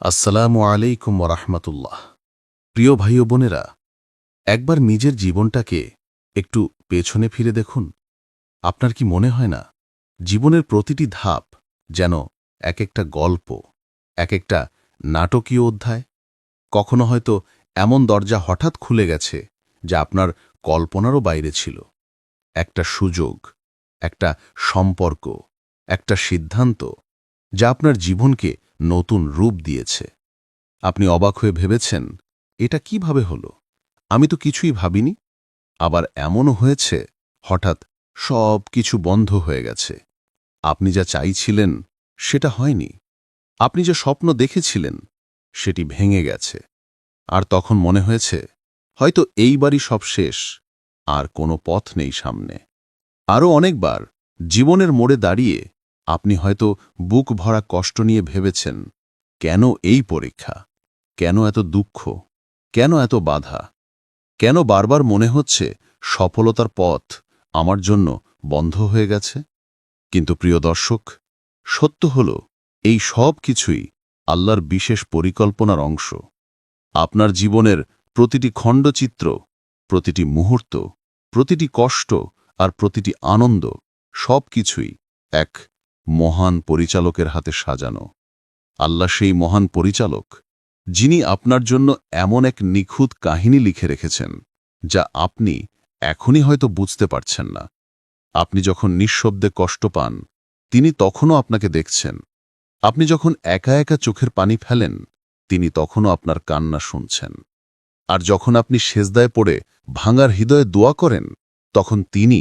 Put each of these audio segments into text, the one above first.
আসসালামু আলাইকুম রহমতুল্লাহ। প্রিয় ভাই বোনেরা, একবার নিজের জীবনটাকে একটু পেছনে ফিরে দেখুন। আপনার কি মনে হয় না, জীবনের প্রতিটি ধাপ যেন এক একটা গল্প এক একটা নাটকীয় অধ্যায়? কখনো হয়তো এমন দরজা হঠাৎ খুলে গেছে যা আপনার কল্পনারও বাইরে ছিল। একটা সুযোগ, একটা সম্পর্ক, একটা সিদ্ধান্ত যা আপনার জীবনকে নতুন রূপ দিয়েছে। আপনি অবাক হয়ে ভেবেছেন, এটা কীভাবে হলো? আমি তো কিছুই ভাবিনি। আবার এমনও হয়েছে, হঠাৎ সব কিছু বন্ধ হয়ে গেছে। আপনি যা চাইছিলেন, সেটা হয়নি। আপনি যে স্বপ্ন দেখেছিলেন, সেটি ভেঙে গেছে। আর তখন মনে হয়েছে, হয়তো এইবারই সব শেষ, আর কোনো পথ নেই সামনে। আরও অনেকবার জীবনের মোড়ে দাঁড়িয়ে আপনি হয়তো বুক ভরা কষ্ট নিয়ে ভেবেছেন, কেন এই পরীক্ষা? কেন এত দুঃখ? কেন এত বাধা? কেন বারবার মনে হচ্ছে সফলতার পথ আমার জন্য বন্ধ হয়ে গেছে? কিন্তু প্রিয় দর্শক, সত্য হল, এই সব কিছুই আল্লাহর বিশেষ পরিকল্পনার অংশ। আপনার জীবনের প্রতিটি খণ্ডচিত্র, প্রতিটি মুহূর্ত, প্রতিটি কষ্ট আর প্রতিটি আনন্দ সব কিছুই এক মহান পরিচালকের হাতে সাজানো। আল্লাহ সেই মহান পরিচালক, যিনি আপনার জন্য এমন এক নিখুঁত কাহিনী লিখে রেখেছেন, যা আপনি এখনই হয়তো বুঝতে পারছেন না। আপনি যখন নিঃশব্দে কষ্ট পান, তিনি তখনও আপনাকে দেখছেন। আপনি যখন একা একা চোখের পানি ফেলেন, তিনি তখনও আপনার কান্না শুনছেন। আর যখন আপনি সেজদায় পড়ে ভাঙার হৃদয়ে দোয়া করেন, তখন তিনি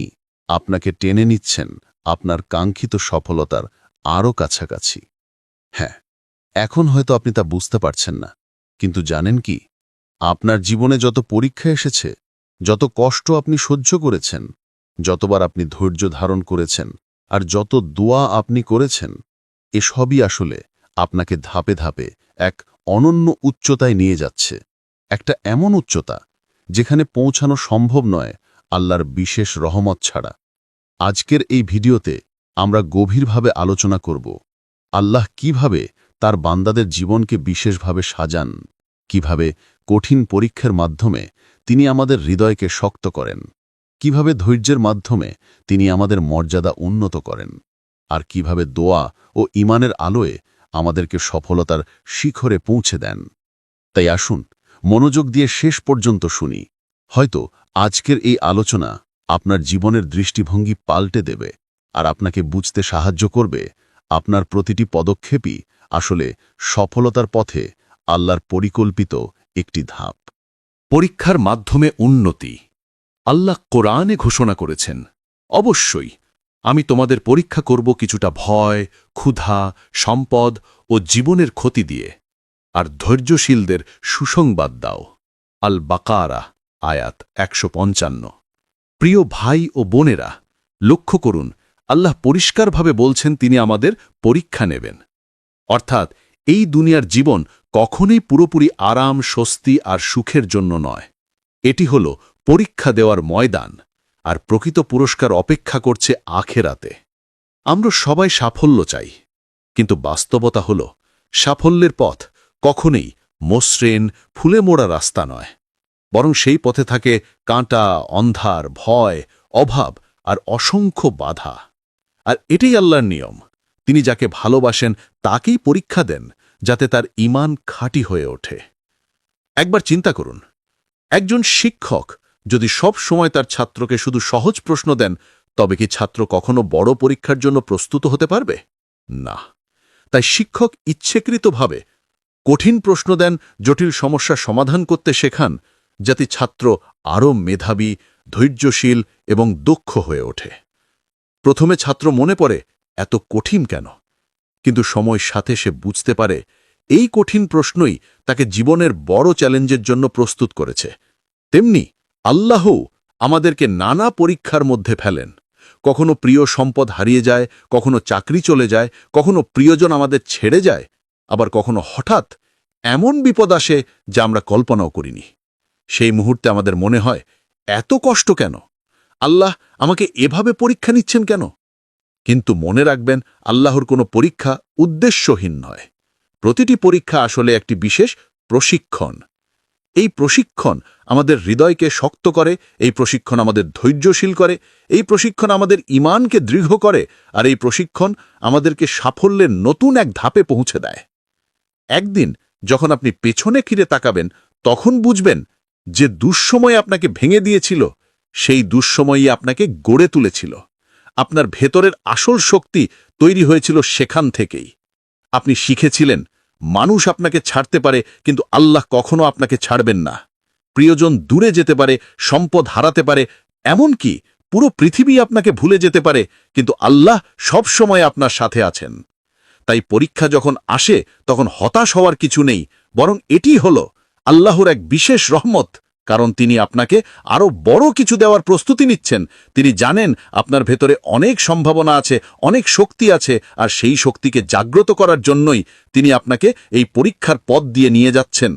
আপনাকে টেনে নিচ্ছেন আপনার কাঙ্ক্ষিত সফলতার আরও কাছাকাছি। হ্যাঁ এখন হয়তো আপনি তা বুঝতে পারছেন না। কিন্তু জানেন কি, আপনার জীবনে যত পরীক্ষা এসেছে, যত কষ্ট আপনি সহ্য করেছেন, যতবার আপনি ধৈর্য ধারণ করেছেন, আর যত দোয়া আপনি করেছেন, এসবই আসলে আপনাকে ধাপে ধাপে এক অনন্য উচ্চতায় নিয়ে যাচ্ছে। একটা এমন উচ্চতা, যেখানে পৌঁছানো সম্ভব নয় আল্লাহর বিশেষ রহমত ছাড়া। আজকের এই ভিডিওতে আমরা গভীরভাবে আলোচনা করব, আল্লাহ কীভাবে তার বান্দাদের জীবনকে বিশেষভাবে সাজান, কীভাবে কঠিন পরীক্ষার মাধ্যমে তিনি আমাদের হৃদয়কে শক্ত করেন, কীভাবে ধৈর্যের মাধ্যমে তিনি আমাদের মর্যাদা উন্নত করেন, আর কীভাবে দোয়া ও ইমানের আলোয় আমাদেরকে সফলতার শিখরে পৌঁছে দেন। তাই আসুন, মনোযোগ দিয়ে শেষ পর্যন্ত শুনি। হয়তো আজকের এই আলোচনা আপনার জীবনের দৃষ্টিভঙ্গি পাল্টে দেবে আর আপনাকে বুঝতে সাহায্য করবে আপনার প্রতিটি পদক্ষেপই আসলে সফলতার পথে আল্লাহর পরিকল্পিত একটি ধাপ। পরীক্ষার মাধ্যমে উন্নতি। আল্লাহ কোরআনে ঘোষণা করেছেন, অবশ্যই আমি তোমাদের পরীক্ষা করব কিছুটা ভয়, ক্ষুধা, সম্পদ ও জীবনের ক্ষতি দিয়ে। আর ধৈর্যশীলদের সুসংবাদ দাও। আল বাকারা আয়াত একশো পঞ্চান্ন। প্রিয় ভাই ও বোনেরা, লক্ষ্য করুন, আল্লাহ পরিষ্কারভাবে বলছেন তিনি আমাদের পরীক্ষা নেবেন। অর্থাৎ, এই দুনিয়ার জীবন কখনোই পুরোপুরি আরাম, স্বস্তি আর সুখের জন্য নয়। এটি হল পরীক্ষা দেওয়ার ময়দান, আর প্রকৃত পুরস্কার অপেক্ষা করছে আখেরাতে। আমরা সবাই সাফল্য চাই, কিন্তু বাস্তবতা হল, সাফল্যের পথ কখনোই মসৃণ, ফুলে মোড়া রাস্তা নয়। বরং সেই পথে থাকে কাঁটা, অন্ধার, ভয়, অভাব আর অসংখ্য বাধা। আর এটাই আল্লাহর নিয়ম। তিনি যাকে ভালোবাসেন, তাকেই পরীক্ষা দেন, যাতে তার ইমান খাঁটি হয়ে ওঠে। একবার চিন্তা করুন, একজন শিক্ষক যদি সব সময় তার ছাত্রকে শুধু সহজ প্রশ্ন দেন, তবে কি ছাত্র কখনো বড় পরীক্ষার জন্য প্রস্তুত হতে পারবে? না। তাই শিক্ষক ইচ্ছেকৃতভাবে কঠিন প্রশ্ন দেন, জটিল সমস্যা সমাধান করতে শেখান যাতে ছাত্র আরও মেধাবী, ধৈর্যশীল এবং দক্ষ হয়ে ওঠে। প্রথমে ছাত্র মনে পড়ে, এত কঠিন কেন? কিন্তু সময়ের সাথে সে বুঝতে পারে, এই কঠিন প্রশ্নই তাকে জীবনের বড় চ্যালেঞ্জের জন্য প্রস্তুত করেছে। তেমনি আল্লাহও আমাদেরকে নানা পরীক্ষার মধ্যে ফেলেন। কখনো প্রিয় সম্পদ হারিয়ে যায়, কখনো চাকরি চলে যায়, কখনো প্রিয়জন আমাদের ছেড়ে যায়, আবার কখনো হঠাৎ এমন বিপদ আসে যা আমরা কল্পনাও করিনি। সেই মুহূর্তে আমাদের মনে হয়, এত কষ্ট কেন? আল্লাহ আমাকে এভাবে পরীক্ষা নিচ্ছেন কেন? কিন্তু মনে রাখবেন, আল্লাহর কোনো পরীক্ষা উদ্দেশ্যহীন নয়। প্রতিটি পরীক্ষা আসলে একটি বিশেষ প্রশিক্ষণ। এই প্রশিক্ষণ আমাদের হৃদয়কে শক্ত করে, এই প্রশিক্ষণ আমাদের ধৈর্যশীল করে, এই প্রশিক্ষণ আমাদের ইমানকে দৃঢ় করে, আর এই প্রশিক্ষণ আমাদেরকে সাফল্যের নতুন এক ধাপে পৌঁছে দেয়। একদিন যখন আপনি পেছনে ফিরে তাকাবেন, তখন বুঝবেন যে দুঃসময় আপনাকে ভেঙে দিয়েছিল, সেই দুঃসময়ই আপনাকে গড়ে তুলেছিল। আপনার ভেতরের আসল শক্তি তৈরি হয়েছিল সেখান থেকেই। আপনি শিখেছিলেন, মানুষ আপনাকে ছাড়তে পারে, কিন্তু আল্লাহ কখনো আপনাকে ছাড়বেন না। প্রিয়জন দূরে যেতে পারে, সম্পদ হারাতে পারে, এমনকি পুরো পৃথিবী আপনাকে ভুলে যেতে পারে, কিন্তু আল্লাহ সব সময় আপনার সাথে আছেন। তাই পরীক্ষা যখন আসে, তখন হতাশ হওয়ার কিছু নেই, বরং এটি হল আল্লাহর এক বিশেষ রহমত, কারণ তিনি আপনাকে আরও বড় কিছু দেওয়ার প্রস্তুতি নিচ্ছেন। তিনি জানেন আপনার ভেতরে অনেক সম্ভাবনা আছে, অনেক শক্তি আছে, আর সেই শক্তিকে জাগ্রত করার জন্যই তিনি আপনাকে এই পরীক্ষার পথ দিয়ে নিয়ে যাচ্ছেন।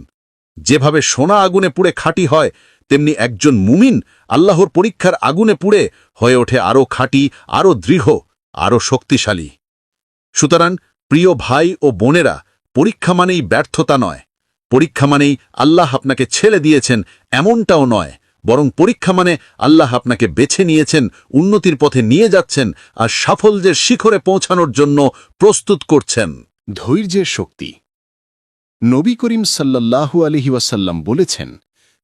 যেভাবে সোনা আগুনে পুড়ে খাঁটি হয়, তেমনি একজন মুমিন আল্লাহর পরীক্ষার আগুনে পুড়ে হয়ে ওঠে আরও খাঁটি আরও দৃঢ় আরও শক্তিশালী। সুতরাং, প্রিয় ভাই ও বোনেরা, পরীক্ষা মানেই ব্যর্থতা নয়। পরীক্ষা মানেই আল্লাহ আপনাকে ছেলে দিয়েছেন, এমনটাও নয়। বরং পরীক্ষা মানে আল্লাহ আপনাকে বেছে নিয়েছেন, উন্নতির পথে নিয়ে যাচ্ছেন আর সাফল্যের শিখরে পৌঁছানোর জন্য প্রস্তুত করছেন। ধৈর্যের শক্তি। নবী করিম সাল্লাল্লাহু আলহি ওয়াসাল্লাম বলেছেন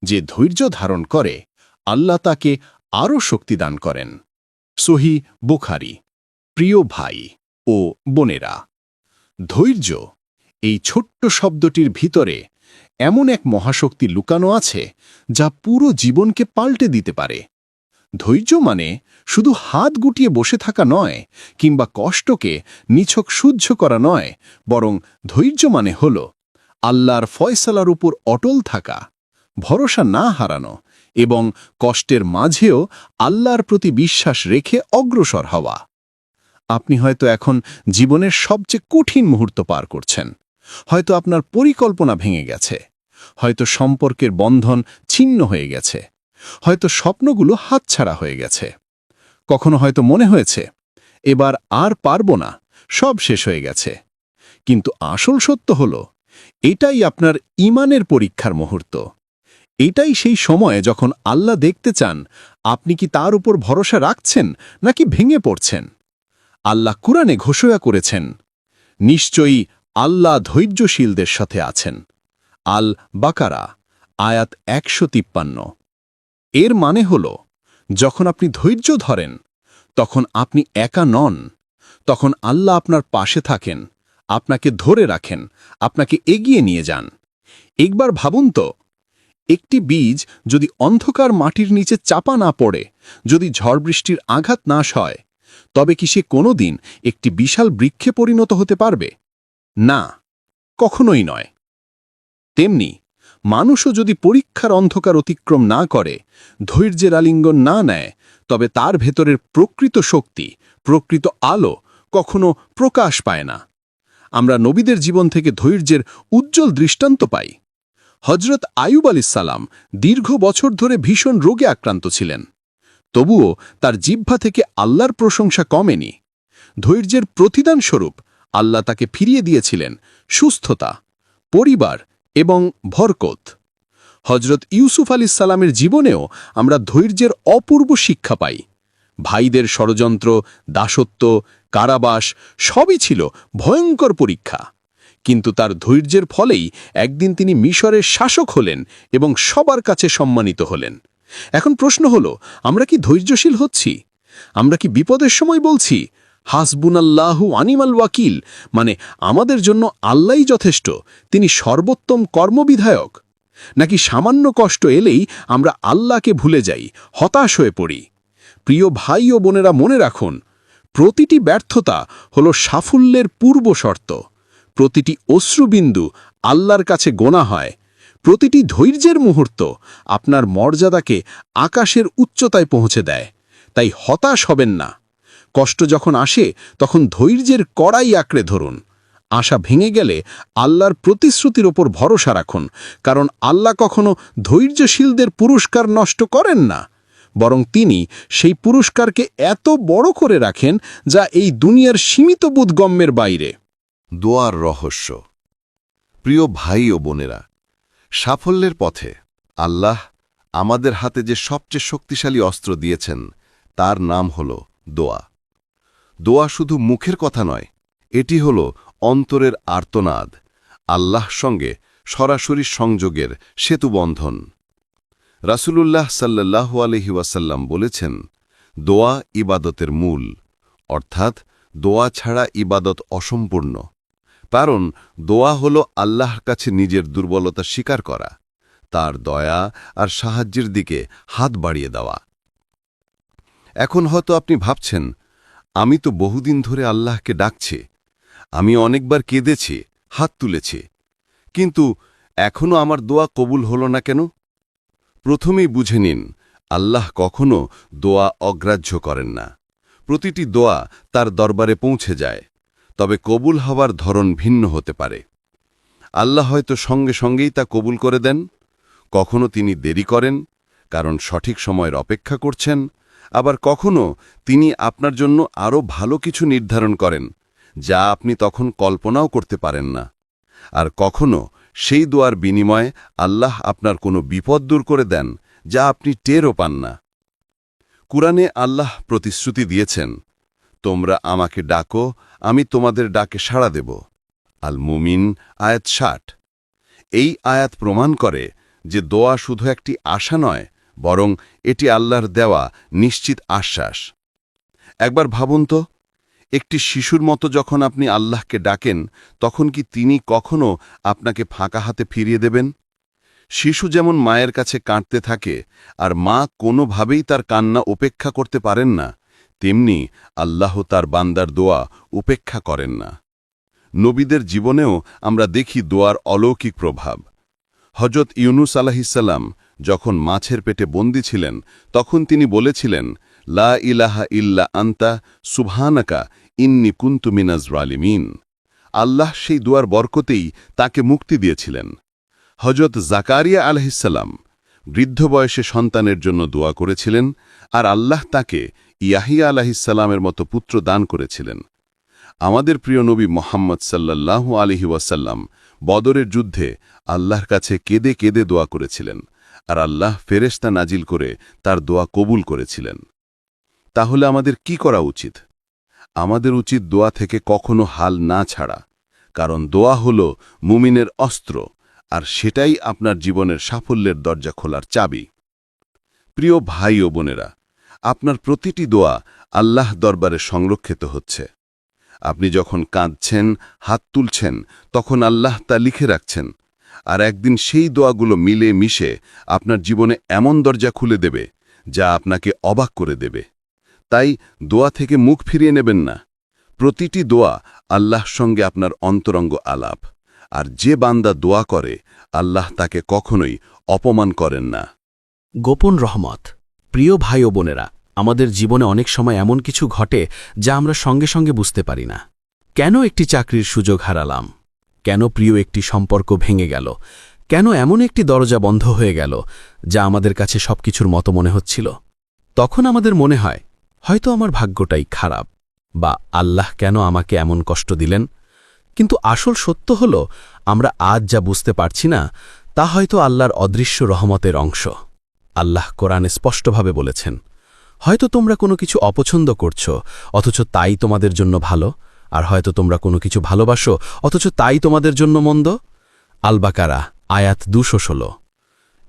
যে ধৈর্য ধারণ করে, আল্লাহ তাকে আরও শক্তি দান করেন। সহি বুখারি, প্রিয় ভাই ও বোনেরা, ধৈর্য এই ছোট্ট শব্দটির ভিতরে এমন এক মহাশক্তি লুকানো আছে যা পুরো জীবনকে পাল্টে দিতে পারে। ধৈর্য মানে শুধু হাত গুটিয়ে বসে থাকা নয়, কিংবা কষ্টকে নিছক সহ্য করা নয়, বরং ধৈর্য মানে হল আল্লাহর ফয়সালার উপর অটল থাকা, ভরসা না হারানো, এবং কষ্টের মাঝেও আল্লাহর প্রতি বিশ্বাস রেখে অগ্রসর হওয়া। আপনি হয়তো এখন জীবনের সবচেয়ে কঠিন মুহূর্ত পার করছেন। হয়তো আপনার পরিকল্পনা ভেঙে গেছে। হয়তো সম্পর্কের বন্ধন ছিন্ন হয়ে গেছে। হয়তো স্বপ্নগুলো হাতছাড়া হয়ে গেছে। কখনো হয়তো মনে হয়েছে, এবার আর পারব না, সব শেষ হয়ে গেছে। কিন্তু আসল সত্য হল, এটাই আপনার ইমানের পরীক্ষার মুহূর্ত। এটাই সেই সময় যখন আল্লাহ দেখতে চান, আপনি কি তার উপর ভরসা রাখছেন, নাকি ভেঙে পড়ছেন? আল্লাহ কুরআনে ঘোষণা করেছেন, নিশ্চয়ই আল্লাহ ধৈর্যশীলদের সাথে আছেন। আল বাকারা আয়াত একশো তিপ্পান্ন। এর মানে হল, যখন আপনি ধৈর্য ধরেন, তখন আপনি একা নন, তখন আল্লাহ আপনার পাশে থাকেন, আপনাকে ধরে রাখেন, আপনাকে এগিয়ে নিয়ে যান। একবার ভাবুন তো, একটি বীজ যদি অন্ধকার মাটির নিচে চাপা না পড়ে, যদি ঝড় বৃষ্টির আঘাত না সয় তবে কি সে কোনোদিন একটি বিশাল বৃক্ষে পরিণত হতে পারবে? না, কখনোই নয়। তেমনি, মানুষও যদি পরীক্ষার অন্ধকার অতিক্রম না করে, ধৈর্যের আলিঙ্গন না নেয়, তবে তার ভেতরের প্রকৃত শক্তি, প্রকৃত আলো কখনো প্রকাশ পায় না। আমরা নবীদের জীবন থেকে ধৈর্যের উজ্জ্বল দৃষ্টান্ত পাই। হজরত আয়ুব আলিসাল্লাম দীর্ঘ বছর ধরে ভীষণ রোগে আক্রান্ত ছিলেন। তবুও তার জিহ্বা থেকে আল্লাহর প্রশংসা কমেনি। ধৈর্যের প্রতিদান স্বরূপ আল্লাহ তাকে ফিরিয়ে দিয়েছিলেন সুস্থতা, পরিবার এবং ভরকত। হজরত ইউসুফ আলী সালামের জীবনেও আমরা ধৈর্যের অপূর্ব শিক্ষা পাই। ভাইদের ষড়যন্ত্র, দাসত্ব, কারাবাস সবই ছিল ভয়ঙ্কর পরীক্ষা। কিন্তু তার ধৈর্যের ফলেই একদিন তিনি মিশরের শাসক হলেন এবং সবার কাছে সম্মানিত হলেন। এখন প্রশ্ন হল, আমরা কি ধৈর্যশীল হচ্ছি? আমরা কি বিপদের সময় বলছি? হাসবুনাল্লাহু আনিমাল ওয়াকিল মানে আমাদের জন্য আল্লাহই যথেষ্ট, তিনি সর্বোত্তম কর্মবিধায়ক। নাকি সামান্য কষ্ট এলেই আমরা আল্লাহকে ভুলে যাই, হতাশ হয়ে পড়ি। প্রিয় ভাই ও বোনেরা মনে রাখুন, প্রতিটি ব্যর্থতা হল সাফল্যের পূর্ব শর্ত। প্রতিটি অশ্রুবিন্দু আল্লাহর কাছে গোনা হয়। প্রতিটি ধৈর্যের মুহূর্ত আপনার মর্যাদাকে আকাশের উচ্চতায় পৌঁছে দেয়। তাই হতাশ হবেন না। কষ্ট যখন আসে, তখন ধৈর্যের কড়াই আঁকড়ে ধরুন। আশা ভেঙে গেলে আল্লাহর প্রতিশ্রুতির ওপর ভরসা রাখুন, কারণ আল্লাহ কখনো ধৈর্যশীলদের পুরস্কার নষ্ট করেন না। বরং তিনি সেই পুরস্কারকে এত বড় করে রাখেন যা এই দুনিয়ার সীমিত বোধগম্যের বাইরে। দোয়ার রহস্য। প্রিয় ভাই ও বোনেরা, সাফল্যের পথে আল্লাহ আমাদের হাতে যে সবচেয়ে শক্তিশালী অস্ত্র দিয়েছেন, তার নাম হল দোয়া। দোয়া শুধু মুখের কথা নয়, এটি হল অন্তরের আর্তনাদ আল্লাহ সঙ্গে সরাসরি সংযোগের সেতুবন্ধন। রাসূলুল্লাহ সাল্লাহ আলহি বলেছেন, দোয়া ইবাদতের মূল, অর্থাৎ দোয়া ছাড়া ইবাদত অসম্পূর্ণ, কারণ দোয়া হল আল্লাহর কাছে নিজের দুর্বলতা স্বীকার করা, তার দয়া আর সাহায্যের দিকে হাত বাড়িয়ে দেওয়া। এখন হয়তো আপনি ভাবছেন আমি তো বহুদিন ধরে আল্লাহকে ডাকছে। আমি অনেকবার কেঁদেছে, হাত তুলেছে। কিন্তু এখনও আমার দোয়া কবুল হল না কেন? প্রথমেই বুঝে নিন, আল্লাহ কখনো দোয়া অগ্রাহ্য করেন না। প্রতিটি দোয়া তার দরবারে পৌঁছে যায়, তবে কবুল হওয়ার ধরন ভিন্ন হতে পারে। আল্লাহ হয়তো সঙ্গে সঙ্গেই তা কবুল করে দেন। কখনো তিনি দেরি করেন, কারণ সঠিক সময়ের অপেক্ষা করছেন আবার কখনো তিনি আপনার জন্য আরও ভালো কিছু নির্ধারণ করেন, যা আপনি তখন কল্পনাও করতে পারেন না। আর কখনো সেই দোয়ার বিনিময়ে আল্লাহ আপনার কোনো বিপদ দূর করে দেন, যা আপনি টেরও পান না। কুরআনে আল্লাহ প্রতিশ্রুতি দিয়েছেন, তোমরা আমাকে ডাকো, আমি তোমাদের ডাকে সাড়া দেব। আল মুমিন আয়াত ষাট। এই আয়াত প্রমাণ করে যে দোয়া শুধু একটি আশা নয় বরং এটি আল্লাহর দেওয়া নিশ্চিত আশ্বাস। একবার ভাবুন তো, একটি শিশুর মতো যখন আপনি আল্লাহকে ডাকেন, তখন কি তিনি কখনো আপনাকে ফাঁকা হাতে ফিরিয়ে দেবেন? শিশু যেমন মায়ের কাছে কাঁদতে থাকে, আর মা কোনোভাবেই তার কান্না উপেক্ষা করতে পারেন না, তেমনি আল্লাহ তার বান্দার দোয়া উপেক্ষা করেন না। নবীদের জীবনেও আমরা দেখি দোয়ার অলৌকিক প্রভাব। হজরত ইউনুস আলাহিসাল্লাম যখন মাছের পেটে বন্দী ছিলেন, তখন তিনি বলেছিলেন, লা ইলাহা ইল্লা আন্তা, সুবহানাকা, ইন্নি কুন্তু মিনাজ রালিমিন আল্লাহ সেই দুয়ার বরকতেই তাকে মুক্তি দিয়েছিলেন। হজরত জাকারিয়া আলহিসাল্লাম বৃদ্ধ বয়সে সন্তানের জন্য দোয়া করেছিলেন আর আল্লাহ তাকে ইয়াহিয়া আলাহিসাল্লামের মতো পুত্র দান করেছিলেন। আমাদের প্রিয় নবী মোহাম্মদ সাল্লাল্লাহু আলহি ওয়াসাল্লাম বদরের যুদ্ধে আল্লাহর কাছে কেঁদে কেঁদে দোয়া করেছিলেন। আর আল্লাহ ফেরেশতা নাজিল করে তার দোয়া কবুল করেছিলেন। তাহলে আমাদের কি করা উচিত? আমাদের উচিত দোয়া থেকে কখনো হাল না ছাড়া, কারণ দোয়া হল মুমিনের অস্ত্র, আর সেটাই আপনার জীবনের সাফল্যের দরজা খোলার চাবি। প্রিয় ভাই ও বোনেরা, আপনার প্রতিটি দোয়া আল্লাহ দরবারে সংরক্ষিত হচ্ছে। আপনি যখন কাঁদছেন, হাত তুলছেন, তখন আল্লাহ তা লিখে রাখছেন। আর একদিন সেই দোয়াগুলো মিলে মিশে আপনার জীবনে এমন দরজা খুলে দেবে যা আপনাকে অবাক করে দেবে। তাই দোয়া থেকে মুখ ফিরিয়ে নেবেন না। প্রতিটি দোয়া আল্লাহর সঙ্গে আপনার অন্তরঙ্গ আলাপ। আর যে বান্দা দোয়া করে, আল্লাহ তাকে কখনোই অপমান করেন না। গোপন রহমত। প্রিয় ভাই ও বোনেরা, আমাদের জীবনে অনেক সময় এমন কিছু ঘটে যা আমরা সঙ্গে সঙ্গে বুঝতে পারি না। কেন একটি চাকরির সুযোগ হারালাম? কেন প্রিয় একটি সম্পর্ক ভেঙে গেল? কেন এমন একটি দরজা বন্ধ হয়ে গেল, যা আমাদের কাছে সবকিছুর মতো মনে হচ্ছিল? তখন আমাদের মনে হয়, হয়তো আমার ভাগ্যটাই খারাপ, বা আল্লাহ কেন আমাকে এমন কষ্ট দিলেন? কিন্তু আসল সত্য হল, আমরা আজ যা বুঝতে পারছি না, তা হয়তো আল্লাহর অদৃশ্য রহমতের অংশ। আল্লাহ কোরআনে স্পষ্টভাবে বলেছেন, হয়তো তোমরা কোনো কিছু অপছন্দ করছ, অথচ তাই তোমাদের জন্য ভালো। আর হয়তো তোমরা কোনো কিছু ভালোবাসো, অথচ তাই তোমাদের জন্য মন্দ? আলবাকারা, আয়াত দুশো ষোলো।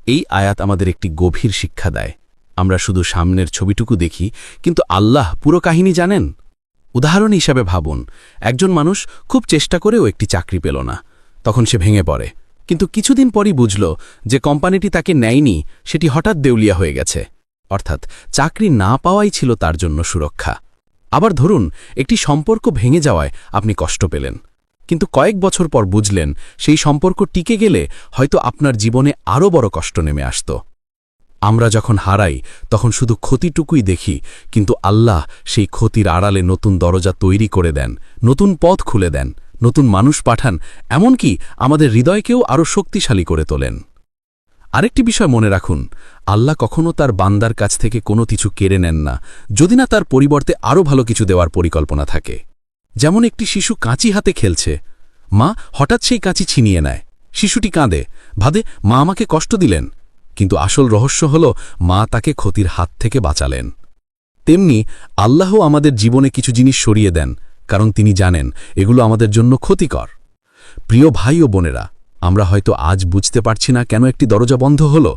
এই আয়াত আমাদের একটি গভীর শিক্ষা দেয়। আমরা শুধু সামনের ছবিটুকু দেখি, কিন্তু আল্লাহ পুরো কাহিনী জানেন? উদাহরণ হিসাবে ভাবুন, একজন মানুষ খুব চেষ্টা করেও একটি চাকরি পেল না। তখন সে ভেঙে পড়ে। কিন্তু কিছুদিন পরই বুঝল যে কোম্পানিটি তাকে নেয়নি, সেটি হঠাৎ দেউলিয়া হয়ে গেছে। অর্থাৎ চাকরি না পাওয়াই ছিল তার জন্য সুরক্ষা। আবার ধরুন, একটি সম্পর্ক ভেঙে যাওয়ায় আপনি কষ্ট পেলেন। কিন্তু কয়েক বছর পর বুঝলেন, সেই সম্পর্ক টিকে গেলে হয়তো আপনার জীবনে আরও বড় কষ্ট নেমে আসত। আমরা যখন হারাই, তখন শুধু ক্ষতিটুকুই দেখি, কিন্তু আল্লাহ সেই ক্ষতির আড়ালে নতুন দরজা তৈরি করে দেন, নতুন পথ খুলে দেন, নতুন মানুষ পাঠান, এমনকি আমাদের হৃদয়কেও আরও শক্তিশালী করে তোলেন। আরেকটি বিষয় মনে রাখুন, আল্লাহ কখনও তার বান্দার কাছ থেকে কোনো কিছু কেড়ে নেন না, যদি না তার পরিবর্তে আরও ভালো কিছু দেওয়ার পরিকল্পনা থাকে। যেমন একটি শিশু কাঁচি হাতে খেলছে, মা হঠাৎ সেই কাঁচি ছিনিয়ে নেয়, শিশুটি কাঁদে ভাদে মা আমাকে কষ্ট দিলেন। কিন্তু আসল রহস্য হল, মা তাকে ক্ষতির হাত থেকে বাঁচালেন। তেমনি আল্লাহ আমাদের জীবনে কিছু জিনিস সরিয়ে দেন, কারণ তিনি জানেন, এগুলো আমাদের জন্য ক্ষতিকর। প্রিয় ভাই ও বোনেরা আমরা হয়তো আজ বুঝতে পারছি না কেন একটি দরজা বন্ধ হল।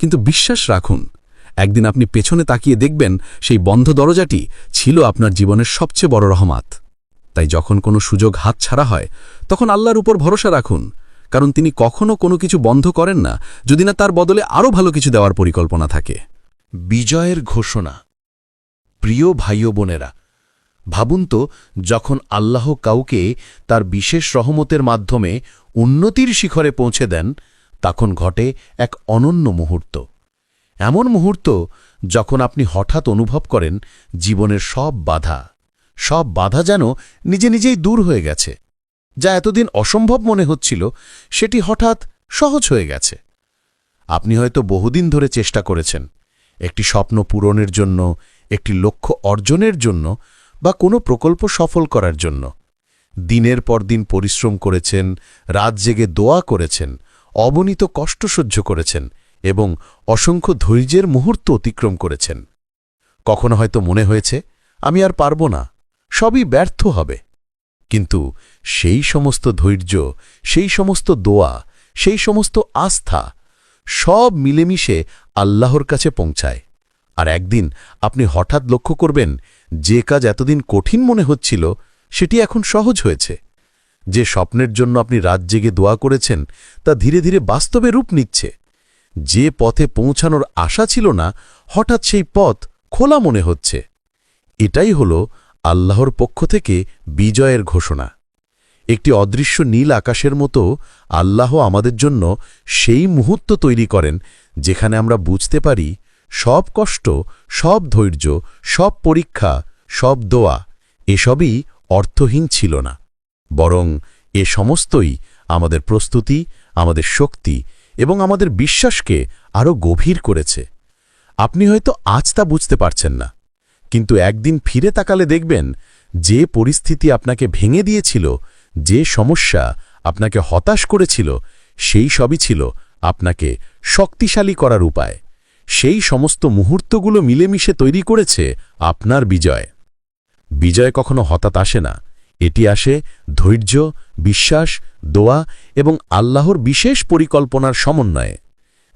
কিন্তু বিশ্বাস রাখুন, একদিন আপনি পেছনে তাকিয়ে দেখবেন সেই বন্ধ দরজাটি ছিল আপনার জীবনের সবচেয়ে বড় রহমাত। তাই যখন কোনো সুযোগ হাত ছাড়া হয়, তখন আল্লাহর উপর ভরসা রাখুন, কারণ তিনি কখনো কোনো কিছু বন্ধ করেন না, যদি না তার বদলে আরও ভালো কিছু দেওয়ার পরিকল্পনা থাকে। বিজয়ের ঘোষণা। প্রিয় ভাই বোনেরা ভাবুন তো, যখন আল্লাহ কাউকে তার বিশেষ রহমতের মাধ্যমে উন্নতির শিখরে পৌঁছে দেন, তখন ঘটে এক অনন্য মুহূর্ত। এমন মুহূর্ত যখন আপনি হঠাৎ অনুভব করেন জীবনের সব বাধা সব বাধা যেন নিজে নিজেই দূর হয়ে গেছে, যা এতদিন অসম্ভব মনে হচ্ছিল, সেটি হঠাৎ সহজ হয়ে গেছে। আপনি হয়তো বহুদিন ধরে চেষ্টা করেছেন, একটি স্বপ্ন পূরণের জন্য, একটি লক্ষ্য অর্জনের জন্য, বা কোনো প্রকল্প সফল করার জন্য। দিনের পর দিন পরিশ্রম করেছেন, রাত জেগে দোয়া করেছেন, অবনীত কষ্ট সহ্য করেছেন এবং অসংখ্য ধৈর্যের মুহূর্ত অতিক্রম করেছেন। কখনো হয়তো মনে হয়েছে, আমি আর পারব না, সবই ব্যর্থ হবে। কিন্তু সেই সমস্ত ধৈর্য, সেই সমস্ত দোয়া, সেই সমস্ত আস্থা, সব মিলেমিশে আল্লাহর কাছে পৌঁছায়। আর একদিন আপনি হঠাৎ লক্ষ্য করবেন, যে কাজ এতদিন কঠিন মনে হচ্ছিল সেটি এখন সহজ হয়েছে। যে স্বপ্নের জন্য আপনি রাত জেগে দোয়া করেছেন, তা ধীরে ধীরে বাস্তবে রূপ নিচ্ছে। যে পথে পৌঁছানোর আশা ছিল না, হঠাৎ সেই পথ খোলা মনে হচ্ছে। এটাই হল আল্লাহর পক্ষ থেকে বিজয়ের ঘোষণা। একটি অদৃশ্য নীল আকাশের মতো আল্লাহ আমাদের জন্য সেই মুহূর্ত তৈরি করেন, যেখানে আমরা বুঝতে পারি সব কষ্ট, সব ধৈর্য, সব পরীক্ষা, সব দোয়া, এসবই অর্থহীন ছিল না, বরং এ সমস্তই আমাদের প্রস্তুতি, আমাদের শক্তি এবং আমাদের বিশ্বাসকে আরও গভীর করেছে। আপনি হয়তো আজ তা বুঝতে পারছেন না, কিন্তু একদিন ফিরে তাকালে দেখবেন যে পরিস্থিতি আপনাকে ভেঙে দিয়েছিল, যে সমস্যা আপনাকে হতাশ করেছিল, সেই সবই ছিল আপনাকে শক্তিশালী করার উপায়। সেই সমস্ত মুহূর্তগুলো মিলেমিশে তৈরি করেছে আপনার বিজয়। বিজয় কখনো হঠাৎ আসে না। এটি আসে ধৈর্য, বিশ্বাস, দোয়া এবং আল্লাহর বিশেষ পরিকল্পনার সমন্বয়ে।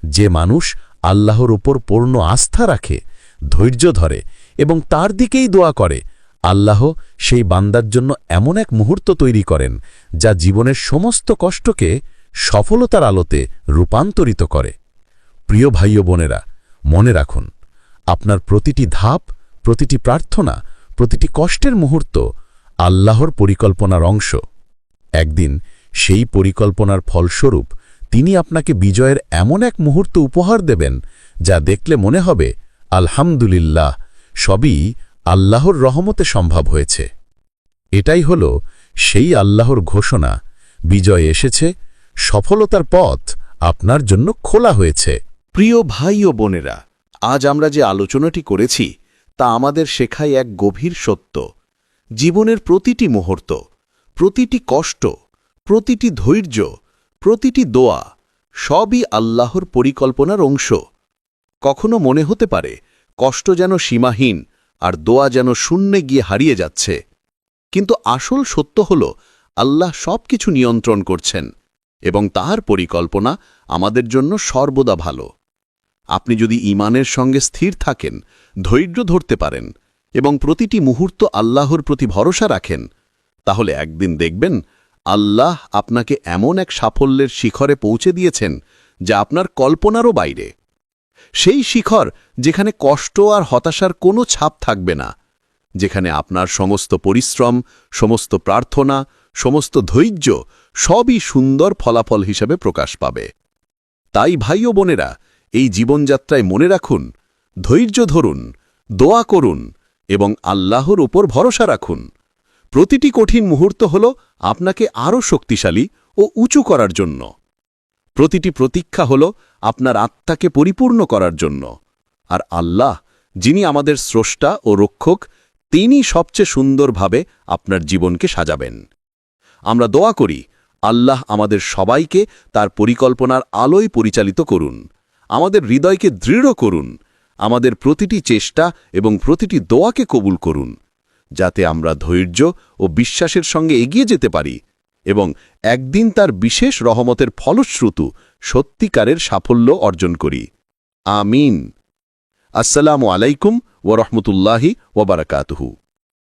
যে মানুষ আল্লাহর উপর পূর্ণ আস্থা রাখে, ধৈর্য ধরে এবং তার দিকেই দোয়া করে, আল্লাহ সেই বান্দার জন্য এমন এক মুহূর্ত তৈরি করেন যা জীবনের সমস্ত কষ্টকে সফলতার আলোতে রূপান্তরিত করে। প্রিয় ভাই বোনেরা, মনে রাখুন, আপনার প্রতিটি ধাপ, প্রতিটি প্রার্থনা প্রতিটি কষ্টের মুহূর্ত আল্লাহর পরিকল্পনার অংশ। একদিন সেই পরিকল্পনার ফলস্বরূপ তিনি আপনাকে বিজয়ের এমন এক মুহূর্ত উপহার দেবেন, যা দেখলে মনে হবে, আলহামদুলিল্লাহ, সবই আল্লাহর রহমতে সম্ভব হয়েছে। এটাই হল সেই আল্লাহর ঘোষণা, বিজয় এসেছে, সফলতার পথ আপনার জন্য খোলা হয়েছে। প্রিয় ভাই ও বোনেরা, আজ আমরা যে আলোচনাটি করেছি তা আমাদের শেখায় এক গভীর সত্য। জীবনের প্রতিটি মুহূর্ত, প্রতিটি কষ্ট, প্রতিটি ধৈর্য, প্রতিটি দোয়া সবই আল্লাহর পরিকল্পনার অংশ। কখনো মনে হতে পারে কষ্ট যেন সীমাহীন আর দোয়া যেন শূন্যে গিয়ে হারিয়ে যাচ্ছে। কিন্তু আসল সত্য হল, আল্লাহ সব কিছু নিয়ন্ত্রণ করছেন এবং তাহার পরিকল্পনা আমাদের জন্য সর্বদা ভালো। আপনি যদি ইমানের সঙ্গে স্থির থাকেন ধৈর্য ধরতে পারেন এবং প্রতিটি মুহূর্ত আল্লাহর প্রতি ভরসা রাখেন, তাহলে একদিন দেখবেন আল্লাহ আপনাকে এমন এক সাফল্যের শিখরে পৌঁছে দিয়েছেন যা আপনার কল্পনারও বাইরে। সেই শিখর যেখানে কষ্ট আর হতাশার কোনো ছাপ থাকবে না, যেখানে আপনার সমস্ত পরিশ্রম, সমস্ত প্রার্থনা, সমস্ত ধৈর্য সবই সুন্দর ফলাফল হিসাবে প্রকাশ পাবে। তাই ভাই ও বোনেরা, এই জীবনযাত্রায় মনে রাখুন ধৈর্য ধরুন, দোয়া করুন এবং আল্লাহর উপর ভরসা রাখুন। প্রতিটি কঠিন মুহূর্ত হল আপনাকে আরও শক্তিশালী ও উঁচু করার জন্য। প্রতিটি প্রতীক্ষা হল আপনার আত্মাকে পরিপূর্ণ করার জন্য। আর আল্লাহ, যিনি আমাদের স্রষ্টা ও রক্ষক, তিনি সবচেয়ে সুন্দরভাবে আপনার জীবনকে সাজাবেন। আমরা দোয়া করি, আল্লাহ আমাদের সবাইকে তার পরিকল্পনার আলোয় পরিচালিত করুন, আমাদের হৃদয়কে দৃঢ় করুন আমাদের প্রতিটি চেষ্টা এবং প্রতিটি দোয়াকে কবুল করুন, যাতে আমরা ধৈর্য ও বিশ্বাসের সঙ্গে এগিয়ে যেতে পারি এবং একদিন তার বিশেষ রহমতের ফলশ্রুতু সত্যিকারের সাফল্য অর্জন করি। আমিন। আসসালামু আলাইকুম ওরহমতুল্লাহি ওবরাকাতহু